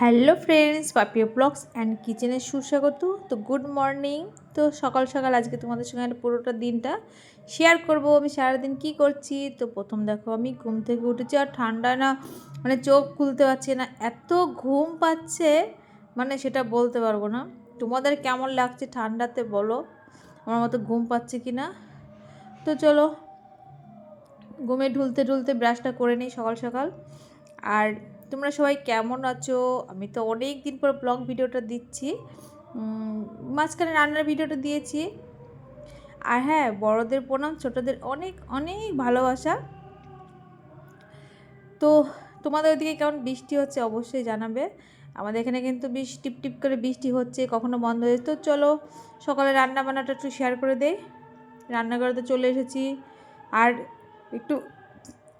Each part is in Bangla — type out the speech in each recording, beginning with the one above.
Hello friends Papiya blogs and কিচেনের সুস্বাগত তো গুড মর্নিং তো সকাল সকাল আজকে তোমাদের সঙ্গে পুরোটা দিনটা শেয়ার করব। আমি সারাদিন কি করছি? তো প্রথম দেখো, আমি ঘুম থেকে উঠেছি আর ঠান্ডা না মানে চোখ খুলতে পারছি না। এত ঘুম পাচ্ছে মানে সেটা বলতে পারব না। তোমাদের কেমন লাগছে ঠান্ডাতে বলো? আমার মতো ঘুম পাচ্ছে কি না তো চলো, ঘুমে ঢুলতে ঢুলতে ব্রাশটা করে নিই সকাল সকাল। আর তোমরা সবাই কেমন আছো? আমি তো অনেক দিন পর ব্লগ ভিডিওটা দিচ্ছি। মাঝখানে রান্নার ভিডিওটা দিয়েছি। আর হ্যাঁ বড়দের প্রণাম, ছোটদের অনেক অনেক ভালোবাসা। তো তোমাদের ওইদিকে কেমন বৃষ্টি হচ্ছে অবশ্যই জানাবে। আমাদের এখানে কিন্তু বেশ টিপ টিপ করে বৃষ্টি হচ্ছে, কখনো বন্ধ হয়েছে তো চলো, সকালে রান্না বান্নাটা একটু শেয়ার করে দেই। রান্নাঘরেতে চলে এসেছি। আর একটু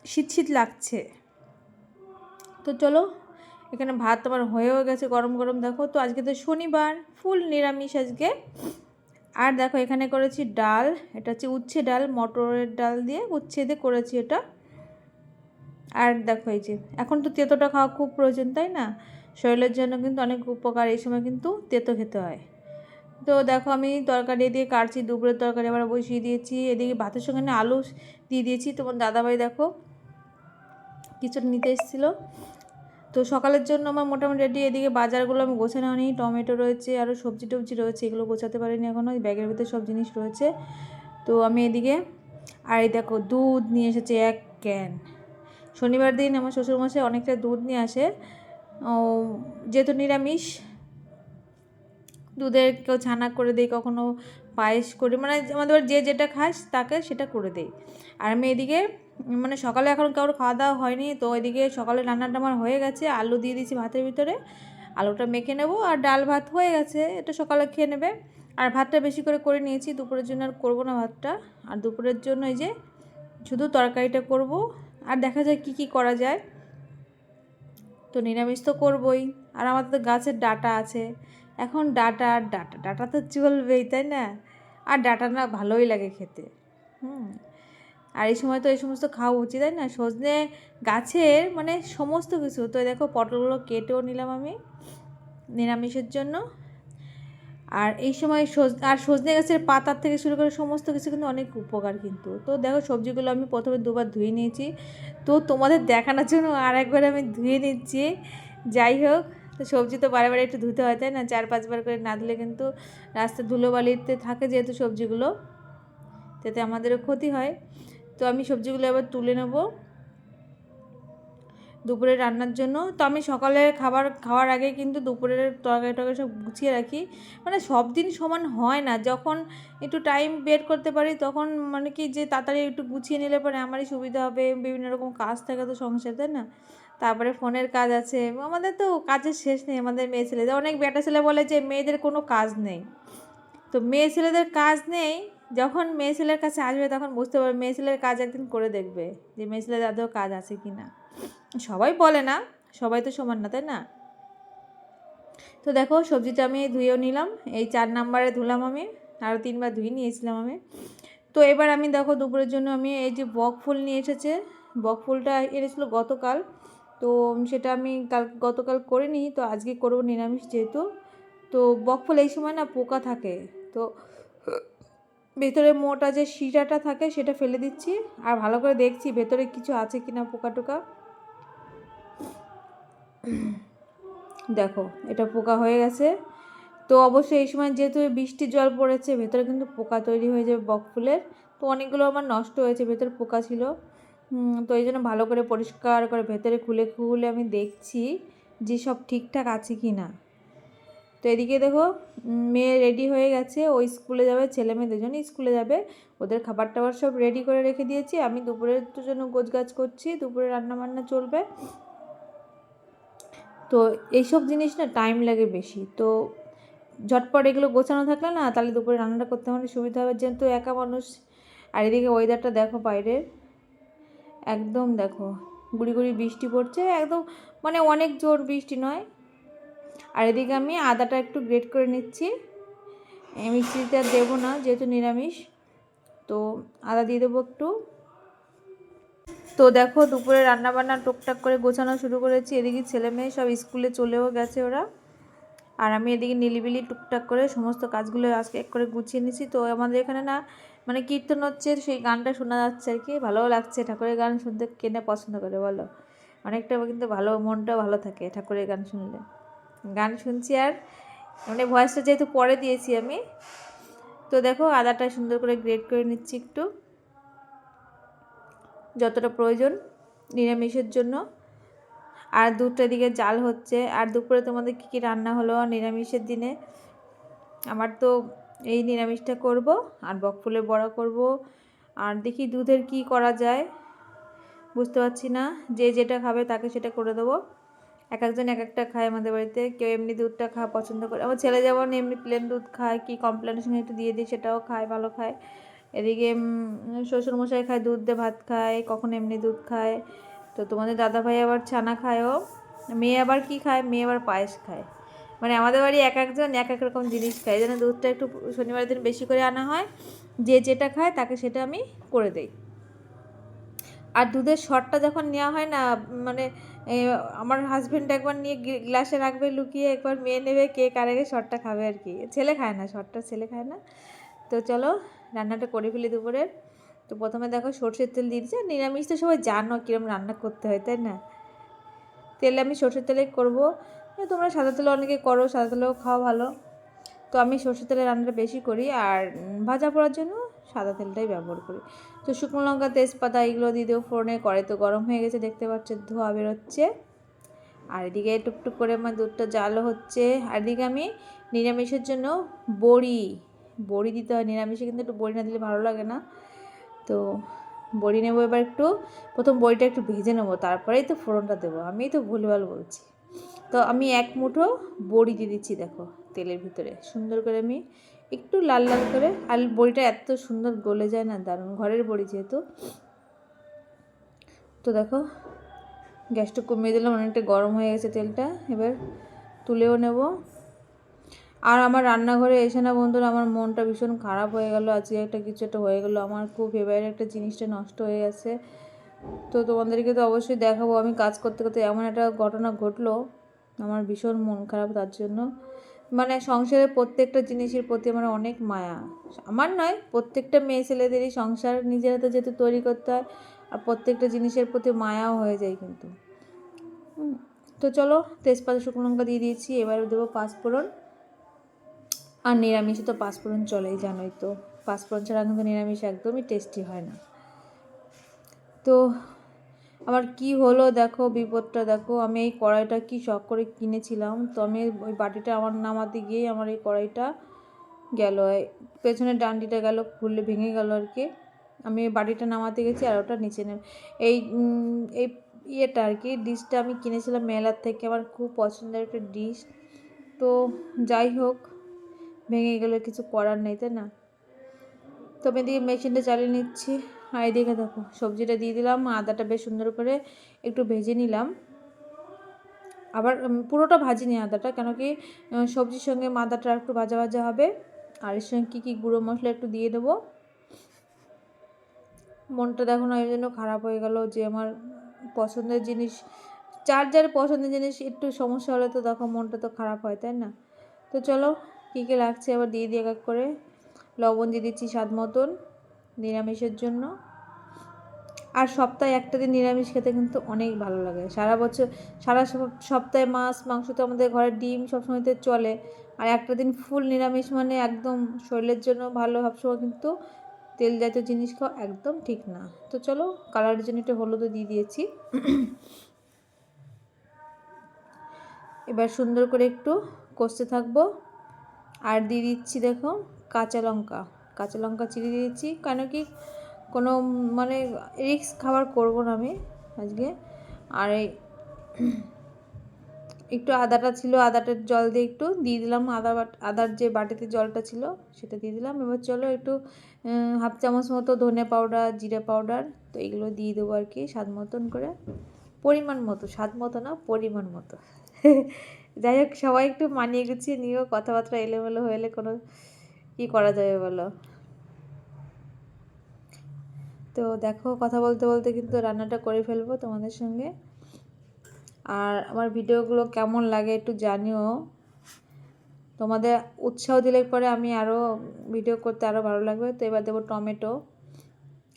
শীত শীত লাগছে। তো চলো, এখানে ভাত তোমার হয়েও গেছে গরম গরম, দেখো। তো আজকে তো শনিবার, ফুল নিরামিষ আজকে। আর দেখো, এখানে করেছি ডাল, এটা হচ্ছে উচ্ছে ডাল, মটরের ডাল দিয়ে উচ্ছে দিয়ে করেছি এটা। আর দেখো, এই যে, এখন তো তেঁতোটা খাওয়া খুব প্রয়োজন, তাই না? শরীরের জন্য কিন্তু অনেক উপকার, এই সময় কিন্তু তেঁতো খেতে হয়। তো দেখো, আমি তরকারি দিয়ে কাটছি, দুপুরের তরকারি আবার বসিয়ে দিয়েছি। এদিকে ভাতের সঙ্গে আলু দিয়ে দিয়েছি। তোমার দাদাভাই দেখো কিছু নিতে এসেছিল। তো সকালের জন্য আমার মোটামুটি রেডি এদিকে বাজারগুলো আমি গোছানো নিই টমেটো রয়েছে আরও সবজি টবজি রয়েছে, এগুলো গোছাতে পারিনি এখনও ব্যাগের ভিতরে সব জিনিস রয়েছে। তো আমি এদিকে, আর এই দেখো, দুধ নিয়ে এসেছে এক ক্যান শনিবার দিন আমার শ্বশুরমশাই অনেকটা দুধ নিয়ে আসে। যেহেতু নিরামিষ, দুধের কেউ ছানা করে দেয় কখনো পায়েস করে মানে আমাদের যে যেটা খাস তাকে সেটা করে দেয় আর আমি এদিকে মানে সকালে এখন কারোর খাওয়া দাওয়া হয়নি, তো এদিকে সকালে রান্নাটা আমার হয়ে গেছে, আলু দিয়ে দিয়েছি ভাতের ভিতরে, আলুটা মেখে নেব, আর ডাল ভাত হয়ে গেছে, এটা সকালে খেয়ে নেবে। আর ভাতটা বেশি করে করে নিয়েছি, দুপুরের জন্য আর করব না ভাতটা। আর দুপুরের জন্য এই যে শুধু তরকারিটা করব, আর দেখা যায় কি কি করা যায়। তো নিরামিষ তো করবই, আর আমাদের তো গাছের ডাটা আছে। এখন ডাটা আর ডাটা ডাটা তো চলবেই, তাই না? আর ডাটা না ভালোই লাগে খেতে। হুম। আর এই সময় তো এই সমস্ত খাওয়া উচিত, তাই না? সজনে গাছের মানে সমস্ত কিছু। তো দেখো, পটলগুলো কেটেও নিলাম আমি নিরামিষের জন্য। আর এই সময় সজ, আর সজনে গাছের পাতার থেকে শুরু করে সমস্ত কিছু কিন্তু অনেক উপকার কিন্তু। তো দেখো, সবজিগুলো আমি প্রথমে দুবার ধুয়ে নিয়েছি। তো তোমাদের দেখানোর জন্য আর একবার আমি ধুয়ে নিচ্ছি। যাই হোক তো সবজি তো বারে বারে একটু ধুতে হয়, তাই না? চার পাঁচবার করে না ধুলে কিন্তু রাস্তায় ধুলোবালিতে থাকে যেহেতু সবজিগুলো, তাতে আমাদেরও ক্ষতি হয়। তো আমি সবজিগুলো এবার তুলে নেব দুপুরে রান্নার জন্য। তো আমি সকালে খাবার খাওয়ার আগে কিন্তু দুপুরের তরকারি টরকারি সব গুছিয়ে রাখি। মানে সব দিন সমান হয় না, যখন একটু টাইম বের করতে পারি তখন মানে কি যে তাড়াতাড়ি একটু গুছিয়ে নিলে পরে আমারই সুবিধা হবে, বিভিন্ন রকম কাজ থাকে তো সংসার, তাই না? তারপরে ফোনের কাজ আছে। আমাদের তো কাজের শেষ নেই, আমাদের মেয়ে ছেলেদের অনেক বেটা ছেলে বলে যে মেয়েদের কোনো কাজ নেই। তো মেয়ে ছেলেদের কাজ নেই, যখন মেয়ে ছেলের কাছে আসবে তখন বুঝতে পারবে মেয়ে ছেলের কাজ একদিন করে দেখবে যে মেয়ে ছেলের আদৌ কাজ আছে কি না সবাই বলে না, সবাই তো সমান না, তাই না? তো দেখো সবজিটা আমি ধুয়েও নিলাম, এই চার নাম্বারে ধুলাম আমি আরও তিনবার ধুয়ে নিয়েছিলাম আমি। তো এবার আমি দেখো দুপুরের জন্য আমি এই যে বক ফুল নিয়ে এসেছে, বক ফুলটা এনেছিল গতকাল। তো সেটা আমি কাল, গতকাল করিনি, তো আজকে করব নিরামিষ যেহেতু। তো বক ফুল এই সময় না পোকা থাকে, তো ভেতরে মোটা যে শিরাটা থাকে সেটা ফেলে দিচ্ছি। আর ভালো করে দেখছি ভেতরে কিছু আছে কি না পোকা টোকা। দেখো, এটা পোকা হয়ে গেছে। তো অবশ্যই এই সময় যেহেতু বৃষ্টির জল পড়েছে, ভেতরে কিন্তু পোকা তৈরি হয়ে যাবে বক ফুলের। তো অনেকগুলো আমার নষ্ট হয়েছে, ভেতরে পোকা ছিল। তো এই জন্য ভালো করে পরিষ্কার করে ভেতরে খুলে খুলে আমি দেখছি যে সব ঠিকঠাক আছে কি না। তো এদিকে দেখো মেয়ে রেডি হয়ে গেছে, ও স্কুলে যাবে, ছেলে মেয়ে দুজনেই স্কুলে যাবে। ওদের খাবার টাবার সব রেডি করে রেখে দিয়েছি। আমি দুপুরের জন্য গোছগাছ করছি, দুপুরে রান্না বান্না চলবে। তো এইসব জিনিস না টাইম লাগে বেশি। তো ঝটপট এগুলো গোছানো থাকলে না তাহলে দুপুরে রান্নাটা করতে আমার সুবিধা হবে, যেহেতু একা মানুষ। আর এদিকে ওয়েদারটা দেখো বাইরের। একদম দেখো, গুড়ি গুড়ি বৃষ্টি পড়ছে, একদম মানে অনেক জোর বৃষ্টি নয়। আর এদিকে আমি আদাটা একটু গ্রেট করে নিচ্ছি। মিক্সিতে আর দেবো না, যেহেতু নিরামিষ। তো আদা দিয়ে দেবো একটু। তো দেখো, দুপুরে রান্নাবান্না টুকটাক করে গোছানো শুরু করেছি। এদিকে ছেলে মেয়ে সব স্কুলে চলেও গেছে ওরা। আর আমি এদিকে নিলিবিলি টুকটাক করে সমস্ত কাজগুলো আজকে এক করে গুছিয়ে নিছি তো আমাদের এখানে না মানে কীর্তন হচ্ছে, সেই গানটা শোনা যাচ্ছে আর কি। ভালোও লাগছে, ঠাকুরের গান শুনতে কেনে পছন্দ করে বলো? অনেকটা কিন্তু ভালো মনটা ভালো থাকে ঠাকুরের গান শুনলে। গান শুনছি আর মানে ভয়েসটা যেহেতু পরে দিয়েছি আমি, তো দেখো আদাটা সুন্দর করে গ্রেড করে নিচ্ছি একটু। যতটা প্রয়োজন, নিরামিষের জন্য। আর দুটো দিকে জাল হচ্ছে। আর দুপুরে তোমাদের কী কী রান্না হলো নিরামিষের দিনে? আমার তো এই নিরামিষটা করব, আর বকফুলের বড়া করব, আর দেখি দুধের কি করা যায়। বুঝতে পারছি না, যে যেটা খাবে তাকে সেটা করে দেবো। এক একজন এক একটা খায় আমাদের বাড়িতে, কেউ এমনি দুধটা খাওয়া পছন্দ করে। আমার ছেলে যেমন এমনি প্লেন দুধ খায়, কি সঙ্গে একটু দিয়ে দিই, সেটাও খায়, ভালো খায়। এদিকে শ্বশুরমশাই খায়, দুধ দিয়ে ভাত খায়, কখন এমনি দুধ খায়। তো তোমাদের দাদাভাই আবার ছানা খায়ও। মেয়ে আবার কি খায়? মেয়ে আবার পায়েস খায়। মানে আমাদের বাড়ি এক একজন এক এক রকম জিনিস খায়। যেন দুধটা একটু শনিবারের দিন বেশি করে আনা হয়। যে যেটা খায় তাকে সেটা আমি করে দেই। আর দুধের শটটা যখন নেওয়া হয় না মানে আমার হাজব্যান্ড একবার নিয়ে গ্লাসে রাখবে, লুকিয়ে একবার মেয়ে নেবে, কে কার আগে শটটা খাবে আর কি। ছেলে খায় না, শটটা ছেলে খায় না। তো চলো, রান্নাটা করে ফেলি দুপুরের। তো প্রথমে দেখো সর্ষের তেল দিয়ে দিচ্ছে। নিরামিষ তো সবাই জানো কীরকম রান্না করতে হয়, তাই না? তেলে আমি সর্ষের তেলে করব। তোমরা সাদা তেলে অনেকে করো, সাদা তেলেও খাওয়া ভালো। তো আমি সর্ষের তেলে রান্নাটা বেশি করি আর ভাজা পড়ার জন্য সাদা তেলটাই ব্যবহার করি। তো শুকনো লঙ্কা, তেজপাতা এগুলো দিয়ে দেবো ফোড়নে কড়াই তো গরম হয়ে গেছে, দেখতে পাচ্ছ ধোয়া বেরোচ্ছে। আর এদিকে টুকটুক করে আমার দুধটা জালও হচ্ছে। আর এদিকে আমি নিরামিষের জন্য বড়ি বড়ি দিতে হয়। নিরামিষে কিন্তু একটু বড়ি না দিলে ভালো লাগে না। তো বড়ি নেব এবার একটু, প্রথম বড়িটা একটু ভেজে নেব, তারপরেই তো ফোড়নটা দেবো। আমি তো ভুলভাল বলছি। তো আমি এক মুঠো বড়ি দিয়ে দিচ্ছি দেখো তেলের ভিতরে। সুন্দর করে আমি একটু লাল লাল করে, আর বড়িটা এত সুন্দর গলে যায় না, দারুণ। ঘরের বড়ি যেহেতু। তো দেখো, গ্যাসটা কমিয়ে দিলাম, অনেকটা গরম হয়ে গেছে তেলটা। এবার তুলেও নেব। আর আমার রান্নাঘরে এসে না বন্ধুরা, আমার মনটা ভীষণ খারাপ হয়ে গেল। আজকে একটা কিছু একটা হয়ে গেলো। আমার খুব ফেভারিট একটা জিনিসটা নষ্ট হয়ে গেছে। তো তোমাদেরকে তো অবশ্যই দেখাবো। আমি কাজ করতে করতে এমন একটা ঘটনা ঘটলো আমার ভীষণ মন খারাপ তার জন্য। মানে সংসারের প্রত্যেকটা জিনিসের প্রতি আমার অনেক মায়া। আমার নয়, প্রত্যেকটা মেয়ে ছেলেদেরই সংসার নিজের হাতে যেহেতু তৈরি করতে হয়, আর প্রত্যেকটা জিনিসের প্রতি মায়াও হয়ে যায় কিন্তু। তো চলো, তেজপাতা, শুকনো লঙ্কা দিয়ে দিয়েছি, এবার দেবো পাঁচফোড়ন। আর নিরামিষে তো পাঁচফোড়ন চলেই, জানোই তো। পাঁচফোড়ন ছাড়া কিন্তু নিরামিষ একদমই টেস্টি হয় না। তো আমার কি হলো দেখো, বিপদটা দেখো, আমি এই কড়াইটা কি শখ করে কিনেছিলাম, তো আমি ওই বাটিটা আমার নামাতে গিয়ে আমার এই কড়াইটা গেল পেছনের ডান্ডিটা গেল, খুললে ভেঙে গেল আর কি। আমি বাটিটা নামাতে গেছি আর ওটা নিচে নেব এই এই ইয়েটা আর কি, ডিশটা আমি কিনেছিলাম মেলার থেকে, আমার খুব পছন্দের একটা ডিশ, তো যাই হোক, ভেঙে গেলে, কিছু করার নেই, তাই না? তো আমি এদিকে মেশিনটা চালিয়ে নিচ্ছি। আর এদিকে দেখো, সবজিটা দিয়ে দিলাম, আদাটা বেশ সুন্দর করে একটু ভেজে নিলাম। আবার পুরোটা ভাজিনি আদাটা, কেন কি সবজির সঙ্গে আদাটা একটু ভাজা ভাজা হবে। আর এর সঙ্গে কী কী গুঁড়ো মশলা একটু দিয়ে দেবো। মনটা দেখো না ওই জন্য খারাপ হয়ে গেল যে আমার পছন্দের জিনিস, যার যার পছন্দের জিনিস একটু সমস্যা হলে তো দেখো মনটা তো খারাপ হয়, তাই না? তো চলো, কী কী লাগছে আবার দিয়ে দিয়ে এক করে। লবণ দিয়ে দিচ্ছি স্বাদ মতন। নিরামিষের জন্য। আর সপ্তাহে একটা দিন নিরামিষ খেতে কিন্তু অনেক ভালো লাগে। সারা বছর, সারা সপ্তাহে মাছ, মাংস তো আমাদের ঘরে ডিম সবসময়তে চলে। আর একটা দিন ফুল নিরামিষ মানে একদম শরীরের জন্য ভালো, সবসময় কিন্তু তেল জাতীয় জিনিস খাওয়া একদম ঠিক না। তো চলো কালারের জন্য একটু হলুদও দিয়ে দিয়েছি। এবার সুন্দর করে একটু কষতে থাকব। আর দিয়ে দিচ্ছি দেখো কাঁচা লঙ্কা। কাঁচা লঙ্কা চিড়ে দিয়েছি। কেন কি কোনো মানে রিক্স খাবার করব না আমি আজকে। আর একটু আদাটা ছিল আদাটার জল দিয়ে একটু দিয়ে দিলাম। আদা আদার যে বাটিতে জলটা ছিল সেটা দিয়ে দিলাম। এবার চলো একটু হাফ চামচ মতো ধনে পাউডার, জিরে পাউডার, তো এগুলো দিয়ে দেবো আর কি স্বাদ মতন করে। পরিমাণ মতো, স্বাদ মতো না, পরিমাণ মতো। যাই হোক, সবাই একটু মানিয়ে গুছিয়ে নিও। কথাবার্তা এলোমেলো হলে কোনো কী করা যাবে বলো? তো দেখো, কথা বলতে বলতে কিন্তু রান্নাটা করে ফেলব তোমাদের সঙ্গে। আর আমার ভিডিওগুলো কেমন লাগে একটু জানিও। তোমাদের উৎসাহ দিলে পরে আমি আরও ভিডিও করতে আরও ভালো লাগবে। তো এবার দেবো টমেটো।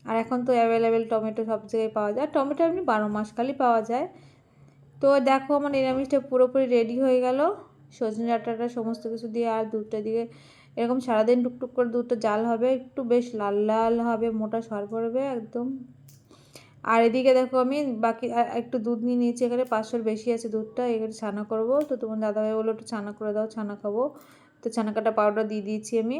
আর এখন তো অ্যাভেলেবেল টমেটো সব জায়গায় পাওয়া যায়। টমেটো এমনি বারো মাস খালি পাওয়া যায়। তো দেখো, আমার নিরামিষটা পুরোপুরি রেডি হয়ে গেল। সজনে ডাঁটাটা সমস্ত কিছু দিয়ে আর দুধটা দিয়ে এরকম সারাদিন টুকটুক করে দুধটা জাল হবে, একটু বেশ লাল লাল হবে, মোটা সর পড়বে একদম। আর এদিকে দেখো আমি বাকি একটু দুধ নিয়ে নিয়েছি, এখানে পাঁচশোর বেশি আছে দুধটা, এখানে ছানা করব। তো তোমার দাদাভাই বলো একটু ছানা করে দাও, ছানা খাব। তো ছানা কাটা পাউডার দিয়ে দিয়েছি আমি।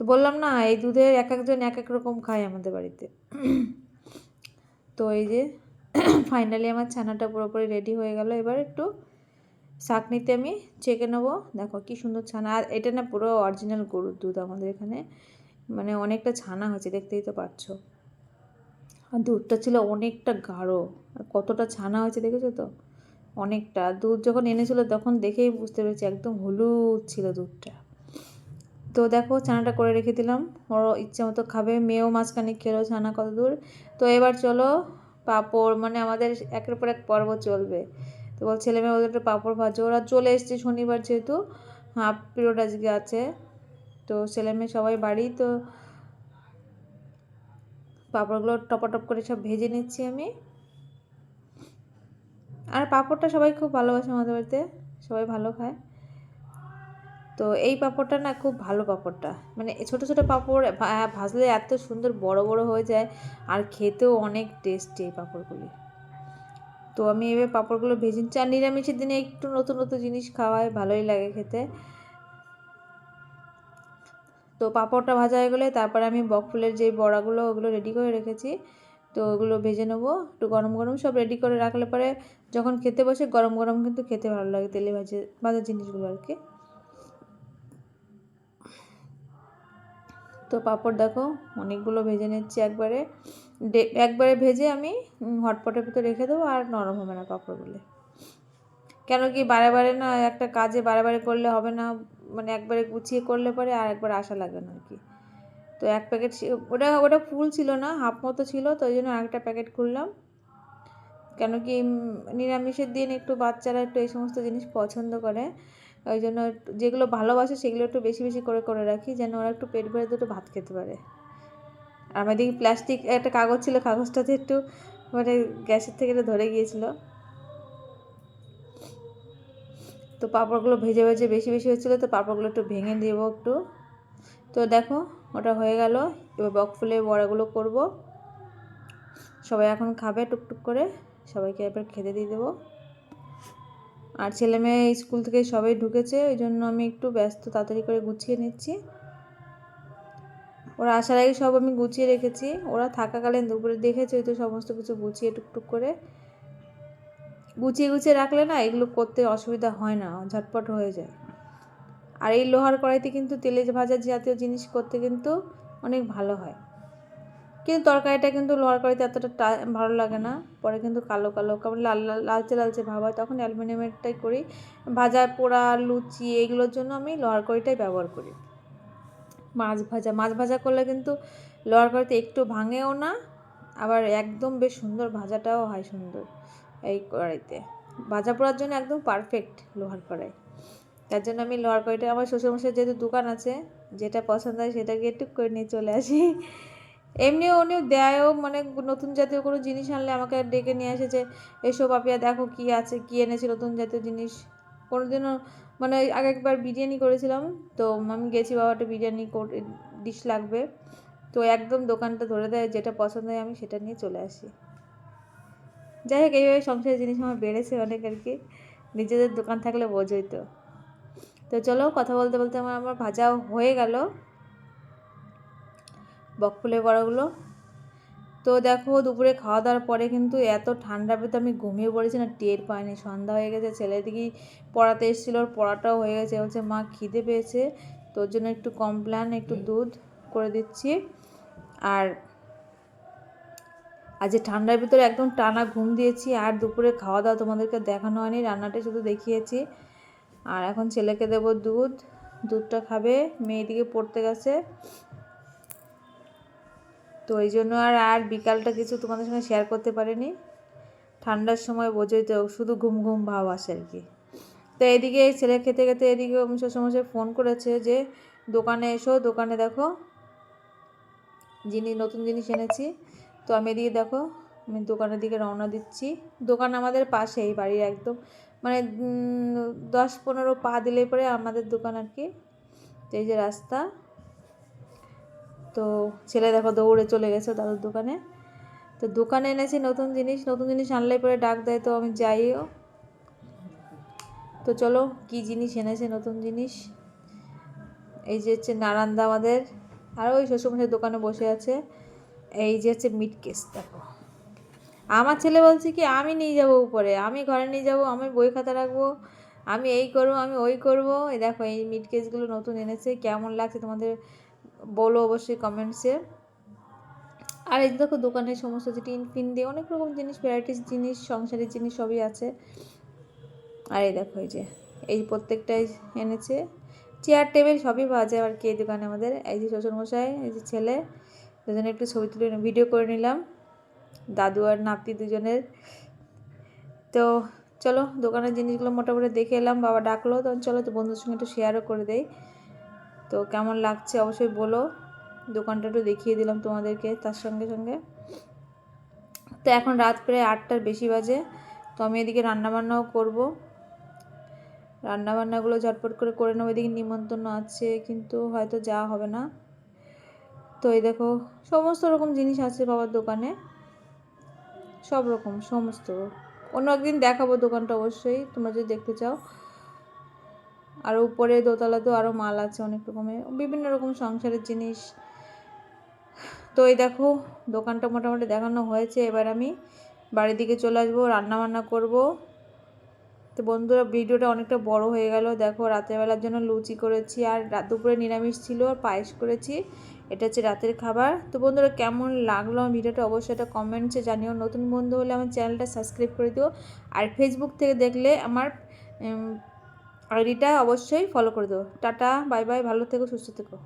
তো বললাম, না, এই দুধের এক একজন এক এক রকম খায় আমাদের বাড়িতে। তো এই যে ফাইনালি আমার ছানাটা পুরোপুরি রেডি হয়ে গেল। এবার একটু শাক নিতে আমি চেকে নেব। দেখো কি সুন্দর ছানা। আর এটা না পুরো অরিজিনাল গরুর দুধ আমাদের এখানে। মানে অনেকটা ছানা হয়েছে, দেখতেই তো পারছ আর দুধটা ছিল অনেকটা গাঢ়। আর কতটা ছানা হয়েছে দেখেছ তো? অনেকটা। দুধ যখন এনেছিল তখন দেখেই বুঝতে পেরেছি, একদম হলুদ ছিল দুধটা। তো দেখো, ছানাটা করে রেখে দিলাম। ওর ইচ্ছা মতো খাবে। মেয়েও মাঝখানে খেলো ছানা কত দূর তো এবার চলো, পাঁপড় মানে আমাদের একের পর এক পর্ব চলবে। তো বল ছেলে মেয়ে ওদের একটু পাঁপড় ভাজো। ওরা চলে এসছে শনিবার যেহেতু, হাফ পিরিয়ড আজকে আছে। তো ছেলে মেয়ে সবাই বাড়ি, তো পাঁপড়গুলো টপাটপ করে সব ভেজে নিচ্ছি আমি। আর পাঁপড়টা সবাই খুব ভালোবাসে আমাদের বাড়িতে, সবাই ভালো খায়। তো এই পাঁপড়টা না খুব ভালো পাঁপড়টা। মানে ছোটো ছোটো পাঁপড় ভাজলে এত সুন্দর বড় বড় হয়ে যায়, আর খেতেও অনেক টেস্টি এই পাঁপড়গুলি। তো আমি এবার পাঁপড়গুলো ভেজে নিচ্ছি। আর নিরামিষের দিনে একটু নতুন নতুন জিনিস খাওয়ায় ভালোই লাগে খেতে। তো পাঁপড়টা ভাজা হয়ে গেলে তারপরে আমি বকফুলের যে বড়াগুলো, ওগুলো রেডি করে রেখেছি। তো ওগুলো ভেজে নেব। একটু গরম গরম সব রেডি করে রাখলে পরে যখন খেতে বসে গরম গরম কিন্তু খেতে ভালো লাগে তেলে ভাজে, ভাজা জিনিসগুলো আর কি। তো পাঁপড় দেখো, অনেকগুলো ভেজে নিচ্ছি একবারে। একবারে ভেজে আমি হটপটের ভিতরে রেখে দেবো আর নরম হবে না পাঁপড়গুলো কেন কি বারে বারে না একটা কাজে বারে বারে করলে হবে না মানে একবারে গুছিয়ে করলে পরে আর একবার আশা লাগে না আর কি। তো এক প্যাকেট ওটা ওটা ফুল ছিল না, হাফ মতো ছিল, তো ওই জন্য আরেকটা প্যাকেট খুললাম। কেন কি নিরামিষের দিন একটু বাচ্চারা একটু এই সমস্ত জিনিস পছন্দ করে, ওই জন্য যেগুলো ভালোবাসে সেগুলো একটু বেশি বেশি করে করে রাখি, যেন ওরা একটু পেট ভরে দুটো ভাত খেতে পারে। আমার দিকে প্লাস্টিক একটা কাগজ ছিল কাগজটাতে একটু মানে গ্যাসের থেকে ধরে গিয়েছিল। তো পাঁপড়গুলো ভেজে ভেজে বেশি বেশি হচ্ছিল, তো পাঁপড়গুলো একটু ভেঙে দেব একটু। তো দেখো, ওটা হয়ে গেল। এবার বক ফুলে বড়াগুলো করব। সবাই এখন খাবে টুকটুক করে, সবাইকে এবার খেতে দিয়ে দেবো। আর ছেলে মেয়ে স্কুল থেকে সবাই ঢুকেছে, ওই জন্য আমি একটু ব্যস্ত, তাড়াতাড়ি করে গুছিয়ে নিচ্ছি। ওরা আসার আগে সব আমি গুছিয়ে রেখেছি। ওরা থাকাকালীন দুপুরে দেখেছে তো সমস্ত কিছু গুছিয়ে টুকটুক করে। গুছিয়ে গুছিয়ে রাখলে না এগুলো করতে অসুবিধা হয় না, ঝটপট হয়ে যায়। আর এই লোহার কড়াইতে কিন্তু তেলে ভাজা জাতীয় জিনিস করতে কিন্তু অনেক ভালো হয়। কিন্তু তরকারিটা কিন্তু লোহার কড়াইতে এতটা ভালো লাগে না। পরে কিন্তু কালো কালো লাল লাল, লালচে লালচে ভাব হয়। তখন অ্যালুমিনিয়ামেরটাই করি। ভাজা পোড়া, লুচি, এগুলোর জন্য আমি লোহার কড়াইটাই ব্যবহার করি। মাছ ভাজা। মাছ ভাজা করলে কিন্তু লোহার কড়াইতে একটু ভাঙেও না, আবার একদম বেশ সুন্দর ভাজাটাও হয় সুন্দর এই কড়াইতে। ভাজা পোড়ার জন্য একদম পারফেক্ট লোহার কড়াই। তার জন্য আমি লোহার কড়াইটা, আমার শ্বশুরমশাই যেহেতু দোকান আছে, যেটা পছন্দ হয় সেটা গিয়ে টুক করে নিয়ে চলে আসি। এমনিও উনিও দেয়ও মানে নতুন জাতীয় কোনো জিনিস আনলে আমাকে ডেকে নিয়ে আসে যে, এসো পাপিয়া, দেখো কী আছে, কী এনেছে নতুন জাতীয় জিনিস? কোনো দিনও মানে আগে একবার বিরিয়ানি করেছিলাম, তো আমি গেছি বাবাটা বিরিয়ানি ডিশ লাগবে। তো একদম দোকানটা ধরে দেয়, যেটা পছন্দ হয় আমি সেটা নিয়ে চলে আসি। যাই হোক, এইভাবে সংসারের জিনিস আমার বেড়েছে অনেক আর কি। নিজেদের দোকান থাকলে বোঝোই তো। তো চলো, কথা বলতে বলতে আমার আমার ভাজা হয়ে গেল। বকফুলের বড়াগুলো। তো দেখো দুপুরে খাওয়া দাওয়ার পরে কিন্তু এত ঠান্ডা পেতে আমি ঘুমিয়ে পড়েছি না টের পাইনি। সন্ধ্যা হয়ে গেছে ছেলে দিকেই পড়াতে এসেছিল ওর পড়াটাও হয়ে গেছে। বলছে মা খিদে পেয়েছে তোর জন্য একটু কমপ্ল্যান একটু দুধ করে দিচ্ছি। আর আজ ঠান্ডার ভিতরে একদম টানা ঘুম দিয়েছি আর দুপুরে খাওয়া দাওয়া তোমাদেরকে দেখানো হয়নি রান্নাটা শুধু দেখিয়েছি। আর এখন ছেলেকে দেবো দুধ দুধটা খাবে মেয়েদিকে পড়তে গেছে। তো এই জন্য আর আর বিকালটা কিছু তোমাদের সঙ্গে শেয়ার করতে পারিনি। ঠান্ডার সময় বোঝোই তো, শুধু ঘুম ঘুম ভাব আসে আর কি। তো এদিকে ছেলে খেতে খেতে এদিকে শ্বশুরমশাই ফোন করেছে যে, দোকানে এসো, দোকানে দেখো জিনিস নতুন জিনিস এনেছি। তো আমি এদিকে দেখো, আমি দোকানের দিকে রওনা দিচ্ছি। দোকান আমাদের পাশেই, বাড়ির একদম মানে দশ পনেরো পা দিলে পরে আমাদের দোকান আর কি। তো এই যে রাস্তা তো ছেলে দেখো দৌড়ে চলে গেছে দাদুর দোকানে। তো দোকানে এনেছি নতুন জিনিস নতুন জিনিস আনলে পরে ডাক দেয়, তো আমি যাইও। তো চলো, কি জিনিস এনেছে নতুন জিনিস? এই যে হচ্ছে নারান্দা আমাদের, আর ওই শ্বশুরমশাই দোকানে বসে আছে। এই যে হচ্ছে মিট কেস দেখো। আমার ছেলে বলছে কি, আমি নিয়ে যাব উপরে, আমি ঘরে নিয়ে যাব, আমি বই খাতা রাখব, আমি এই করব, আমি ওই করব। এই দেখো, এই মিট কেসগুলো নতুন এনেছে, কেমন লাগছে তোমাদের বলো অবশ্যই কমেন্টসে আর এই দেখো দোকানের সমস্ত যে টিন ফিন দিয়ে অনেক রকম জিনিস ভ্যারাইটিস জিনিস, সংসারের জিনিস সবই আছে। আর এই দেখো এই যে, এই প্রত্যেকটাই এনেছে। চেয়ার টেবিল সবই পাওয়া যায় আর কি এই দোকানে আমাদের? এই যে শ্বশুরমশাই, এই যে ছেলে, দুজনে একটু ছবি তুলে ভিডিও করে নিলাম। দাদু আর নাতি দুজনের। তো চলো দোকানের জিনিসগুলো মোটামুটি দেখে এলাম, বাবা ডাকলো, তখন চলো তো বন্ধুর সঙ্গে একটু শেয়ারও করে দেই। তো কেমন লাগছে অবশ্যই বলো। দোকানটা একটু দেখিয়ে দিলাম তোমাদেরকে তার সঙ্গে সঙ্গে। তো এখন রাত প্রায় আটটার বেশি বাজে। তো আমি এদিকে রান্নাবান্নাও করব। রান্নাবান্নাগুলো ঝটপট করে করে নেব। এদিকে নিমন্ত্রণ আছে, কিন্তু হয়তো যাওয়া হবে না। তো এই দেখো, সমস্ত রকম জিনিস আছে বাবার দোকানে। সব রকম, সমস্ত। অন্য একদিন দেখাবো দোকানটা অবশ্যই, তোমরা যদি দেখতে চাও। আর উপরে দোতলাতেও আরও মাল আছে অনেক রকমের, বিভিন্ন রকম সংসারের জিনিস। তো এই দেখো, দোকানটা মোটামুটি দেখানো হয়েছে। এবার আমি বাড়ির দিকে চলে আসব রান্না বান্না করব। তো বন্ধুরা, ভিডিওটা অনেকটা বড় হয়ে গেল। দেখো, রাতের বেলার জন্য লুচি করেছি আর দুপুরে নিরামিষ ছিল আর পায়েস করেছি। এটা হচ্ছে রাতের খাবার। তো বন্ধুরা, কেমন লাগল আমার ভিডিওটা অবশ্যই এটা কমেন্টসে জানিও। নতুন বন্ধু হলে আমার চ্যানেলটা সাবস্ক্রাইব করে দিও। আর ফেসবুক থেকে দেখলে আমার আইডিটা অবশ্যই ফলো করে দেবো টাটা বাই বাই ভালো থেকো সুস্থ থেকো।